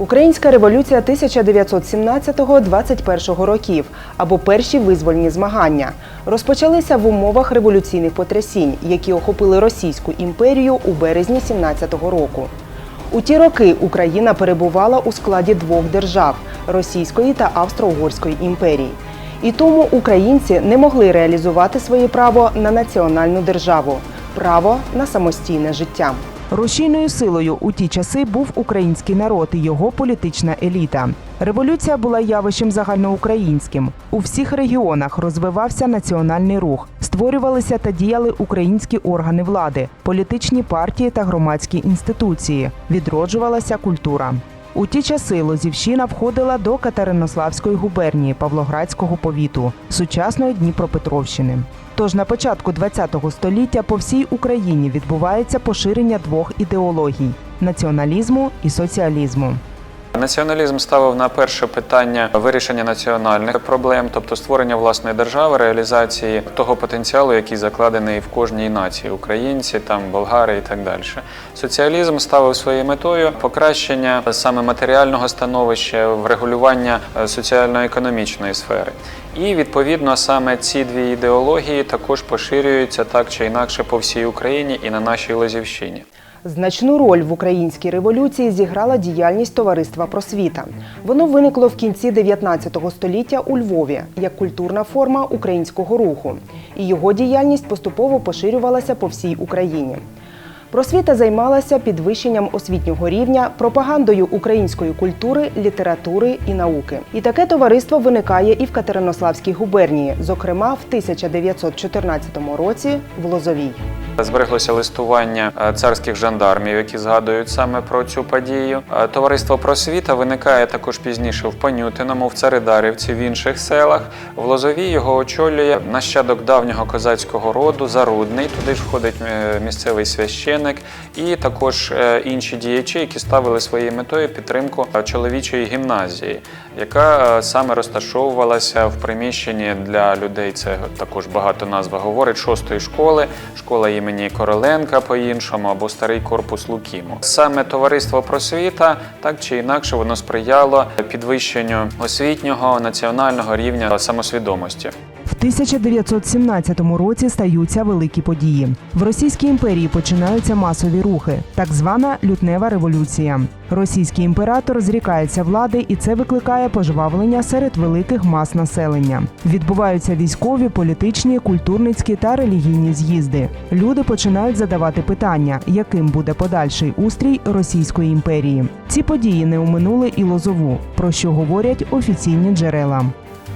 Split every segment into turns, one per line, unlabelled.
Українська революція 1917-21 років або перші визвольні змагання розпочалися в умовах революційних потрясінь, які охопили Російську імперію у березні 17-го року. У ті роки Україна перебувала у складі двох держав Російської та Австро-Угорської імперій. І тому українці не могли реалізувати своє право на національну державу, право на самостійне життя. Рушійною силою у ті часи був український народ і його політична еліта. Революція була явищем загальноукраїнським. У всіх регіонах розвивався національний рух, створювалися та діяли українські органи влади, політичні партії та громадські інституції. Відроджувалася культура. У ті часи Лозівщина входила до Катеринославської губернії Павлоградського повіту, сучасної Дніпропетровщини. Тож на початку ХХ століття по всій Україні відбувається поширення двох ідеологій націоналізму і соціалізму.
Націоналізм ставив на перше питання вирішення національних проблем, тобто створення власної держави, реалізації того потенціалу, який закладений в кожній нації українці, там болгари і так далі. Соціалізм ставив своєю метою покращення саме матеріального становища, врегулювання е, соціально-економічної сфери. І відповідно саме ці дві ідеології також поширюються так чи інакше по всій Україні і на нашій Лозівщині.
Значну роль в українській революції зіграла діяльність товариства просвіта. Воно виникло в кінці 19 століття у Львові як культурна форма українського руху, і його діяльність поступово поширювалася по всій Україні. Просвіта займалася підвищенням освітнього рівня, пропагандою української культури, літератури і науки. І таке товариство виникає і в Катеринославській губернії, зокрема в 1914 році в Лозовій.
Збереглося листування е, царських жандармів, які згадують саме про цю подію. Е, Товариство просвіта виникає також пізніше в Панютиному, в Царидарівці, в інших селах. В Лозовій його очолює нащадок давнього козацького роду Зарудний. Туди ж входить е, місцевий священик і також інші діячі, які ставили своєю метою підтримку чоловічої гімназії, яка саме розташовувалася в приміщенні для людей. Це також багато назва говорить шостої школи, школа імені Короленка по-іншому або старий корпус Лукіму. Саме товариство просвіта так чи інакше воно сприяло підвищенню освітнього національного рівня самосвідомості.
В 1917 році стаються великі події. В Російській імперії починаються масові рухи, так звана лютнева революція. Російський імператор зрікається влади, і це викликає пожвавлення серед великих мас населення. Відбуваються військові, політичні, культурницькі та релігійні з'їзди. Люди починають задавати питання, яким буде подальший устрій Російської імперії. Ці події не оминули і Лозову, про що говорять офіційні джерела.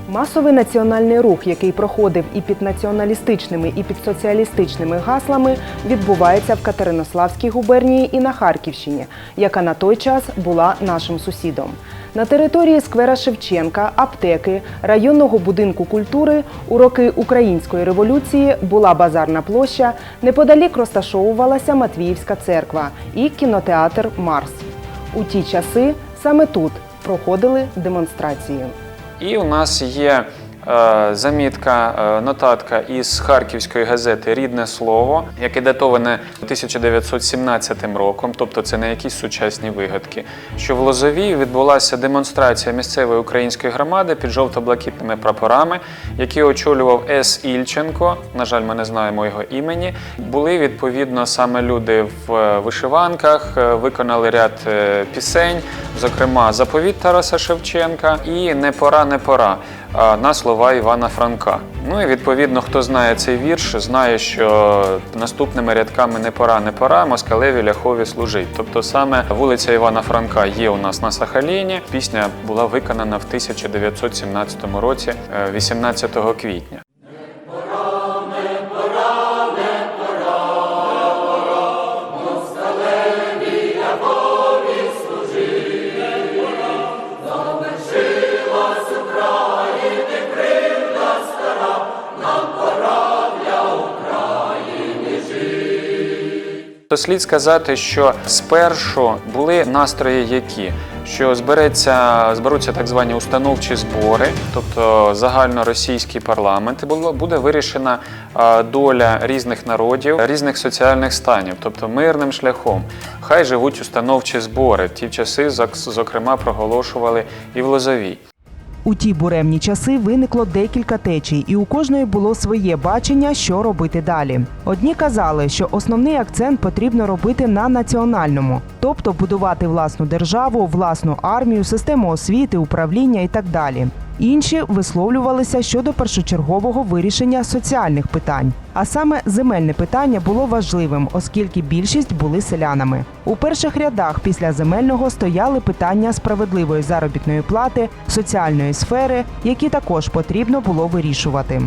Масовий національний рух, який проходив і під націоналістичними, і під соціалістичними гаслами, відбувається в Катеринославській губернії і на Харківщині, яка на той час була нашим сусідом. На території сквера Шевченка, аптеки, районного будинку культури у роки Української революції була базарна площа, неподалік розташовувалася Матвіївська церква і кінотеатр Марс. У ті часи саме тут проходили демонстрації.
І у нас є е, замітка, е, нотатка із харківської газети Рідне слово, яке датоване 1917 роком, тобто це не якісь сучасні вигадки. Що в Лозовій відбулася демонстрація місцевої української громади під жовто-блакитними прапорами, які очолював С. Ільченко. На жаль, ми не знаємо його імені. Були відповідно саме люди в е, вишиванках, виконали ряд пісень, зокрема заповіт Тараса Шевченка і Не пора, не пора на слова Івана Франка. Ну і відповідно, хто знає цей вірш, знає, що наступними рядками не пора, не пора, москалеві ляхові служить. Тобто саме вулиця Івана Франка є у нас на Сахаліні. Пісня була виконана в 1917 році, е, 18 квітня. То слід сказати, що спершу були настрої які що збереться, зберуться так звані установчі збори, тобто загальноросійський парламент, було- буде вирішена доля різних народів, різних соціальних станів, тобто мирним шляхом. Хай живуть установчі збори. Ті часи, зокрема, проголошували і в Лозовій.
У ті буремні часи виникло декілька течій, і у кожної було своє бачення, що робити далі. Одні казали, що основний акцент потрібно робити на національному, тобто будувати власну державу, власну армію, систему освіти, управління і так далі. Інші висловлювалися щодо першочергового вирішення соціальних питань. А саме земельне питання було важливим, оскільки більшість були селянами. У перших рядах після земельного стояли питання справедливої заробітної плати, соціальної сфери, які також потрібно було вирішувати.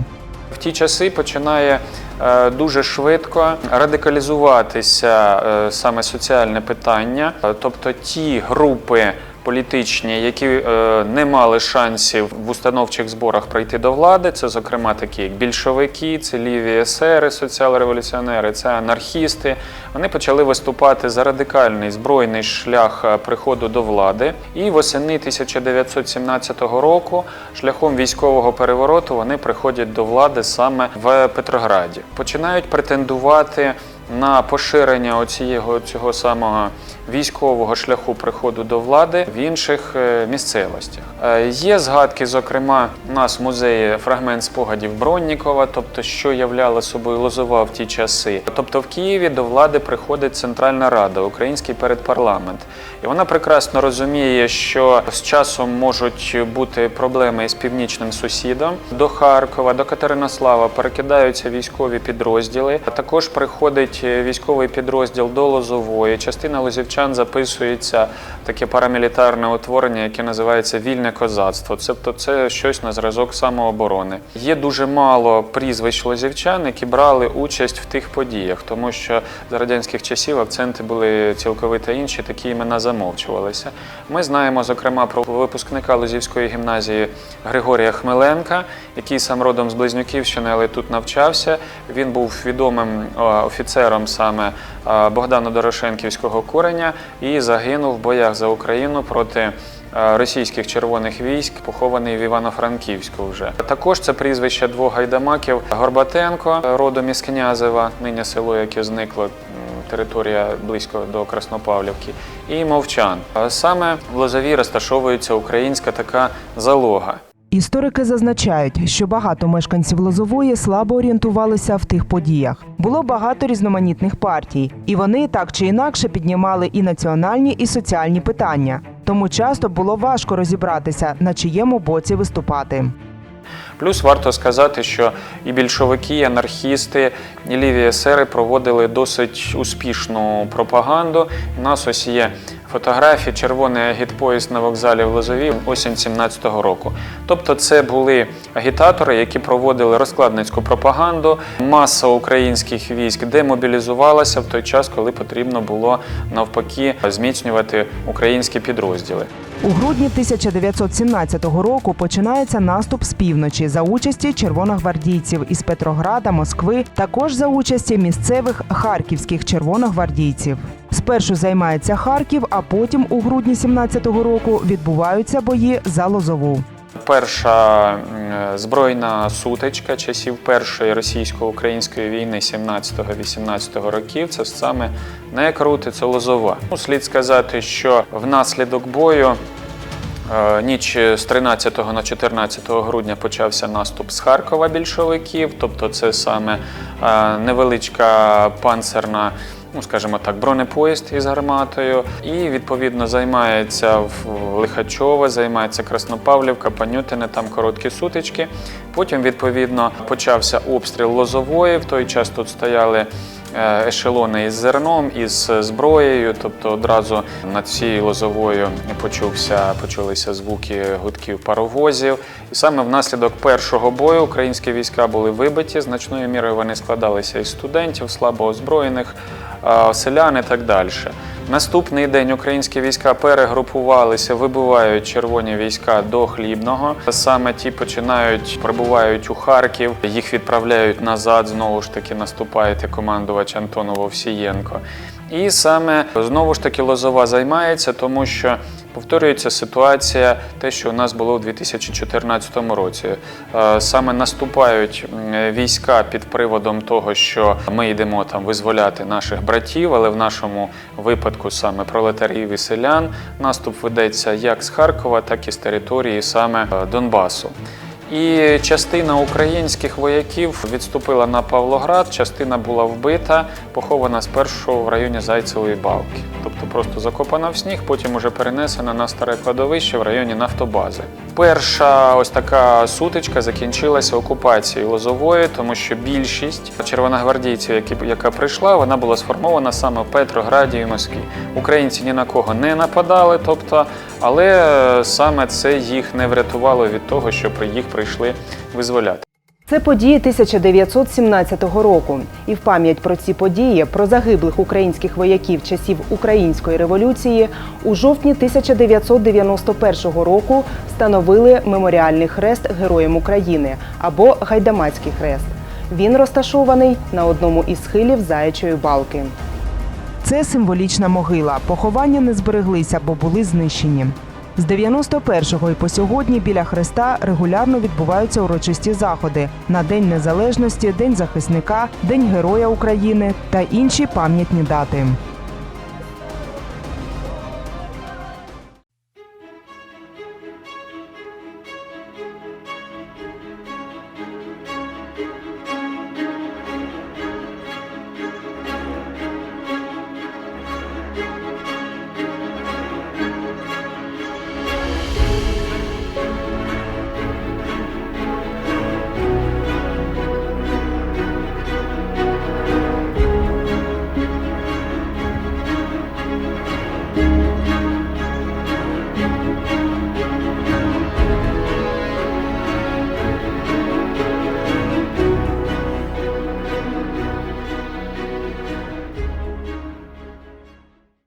В ті часи починає е, дуже швидко радикалізуватися е, саме соціальне питання, Е, тобто ті групи. Політичні, які е, не мали шансів в установчих зборах прийти до влади, це зокрема такі як більшовики, це ліві есери, соціал-революціонери, це анархісти. Вони почали виступати за радикальний збройний шлях е, приходу до влади. І восени 1917 року шляхом військового перевороту вони приходять до влади саме в Петрограді. Починають претендувати на поширення оцієго цього самого військового шляху приходу до влади в інших е, місцевостях. Е, Є згадки, зокрема, у нас в музеї фрагмент спогадів Броннікова, тобто що являла собою Лозова в ті часи. Тобто в Києві до влади приходить Центральна Рада, Український передпарламент. І вона прекрасно розуміє, що з часом можуть бути проблеми із північним сусідом. До Харкова, до Катеринослава перекидаються військові підрозділи. А також приходить військовий підрозділ до Лозової. Частина лозівчан записується таке парамілітарне утворення, яке називається вільне козацтво. Тобто це щось на зразок самооборони. Є дуже мало прізвищ лозівчан, які брали участь в тих подіях, тому що за радянських часів акценти були цілковито інші, такі імена замовчувалися. Ми знаємо, зокрема, про випускника Лозівської гімназії Григорія Хмеленка, який сам родом з Близнюківщини, але тут навчався. Він був відомим е, офіцером саме е, Богдана Дорошенківського куреня і загинув в боях за Україну проти е, російських червоних військ, похований в Івано-Франківську вже. Також це прізвище двох гайдамаків Горбатенко, е, родом із Князева, нині село, яке зникло. Територія близько до Краснопавлівки, і мовчан. Саме в Лозовій розташовується українська така залога.
Історики зазначають, що багато мешканців Лозової слабо орієнтувалися в тих подіях. Було багато різноманітних партій, і вони так чи інакше піднімали і національні, і соціальні питання. Тому часто було важко розібратися, на чиєму боці виступати.
Плюс варто сказати, що і більшовики, і анархісти, і ліві есери проводили досить успішну пропаганду. У нас ось є фотографії червоний агітпоїзд на вокзалі в Лозові осінь 17-го року. Тобто, це були агітатори, які проводили розкладницьку пропаганду. Маса українських військ демобілізувалася в той час, коли потрібно було навпаки зміцнювати українські підрозділи.
У грудні 1917 року починається наступ з півночі за участі червоногвардійців із Петрограда, Москви, також за участі місцевих харківських червоногвардійців. Спершу займається Харків, а потім у грудні 17-го року відбуваються бої за Лозову.
Перша збройна сутичка часів першої російсько-української війни 17-18 років це саме не крути, це Лозова. Ну, Слід сказати, що внаслідок бою е, ніч з 13 на 14 грудня почався наступ з Харкова більшовиків, тобто це саме е, невеличка панцерна. Ну, скажімо так, бронепоїзд із гарматою, і відповідно займається в Лихачове, займається Краснопавлівка, Панютине, там короткі сутички. Потім, відповідно, почався обстріл Лозової. В той час тут стояли е, ешелони із зерном, із зброєю. Тобто одразу над всією лозовою почувся, почулися звуки гудків паровозів. І саме внаслідок першого бою українські війська були вибиті. Значною мірою вони складалися із студентів, слабо озброєних, селян і так далі. Наступний день українські війська перегрупувалися, вибивають червоні війська до Хлібного. Саме ті починають прибувають у Харків, їх відправляють назад. Знову ж таки наступає командувач Антонов Овсієнко. І саме знову ж таки Лозова займається, тому що повторюється ситуація, те, що у нас було у 2014 році. Е, Саме наступають війська під приводом того, що ми йдемо там визволяти наших братів, але в нашому випадку саме пролетарів і селян наступ ведеться як з Харкова, так і з території саме е, Донбасу. І частина українських вояків відступила на Павлоград, частина була вбита, похована спершу в районі Зайцевої балки. Тобто просто закопана в сніг, потім уже перенесена на старе кладовище в районі нафтобази. Перша ось така сутичка закінчилася окупацією Лозової, тому що більшість червоногвардійців, які, яка прийшла, вона була сформована саме в Петрограді і Москві. Українці ні на кого не нападали, тобто, але е, саме це їх не врятувало від того, що їх прийшли визволяти.
Це події 1917 року. І в пам'ять про ці події, про загиблих українських вояків часів Української революції, у жовтні 1991 року встановили меморіальний хрест Героям України або Гайдамацький хрест. Він розташований на одному із схилів Заячої балки. Це символічна могила. Поховання не збереглися, бо були знищені. З 91-го і по сьогодні біля хреста регулярно відбуваються урочисті заходи на День Незалежності, День захисника, День Героя України та інші пам'ятні дати.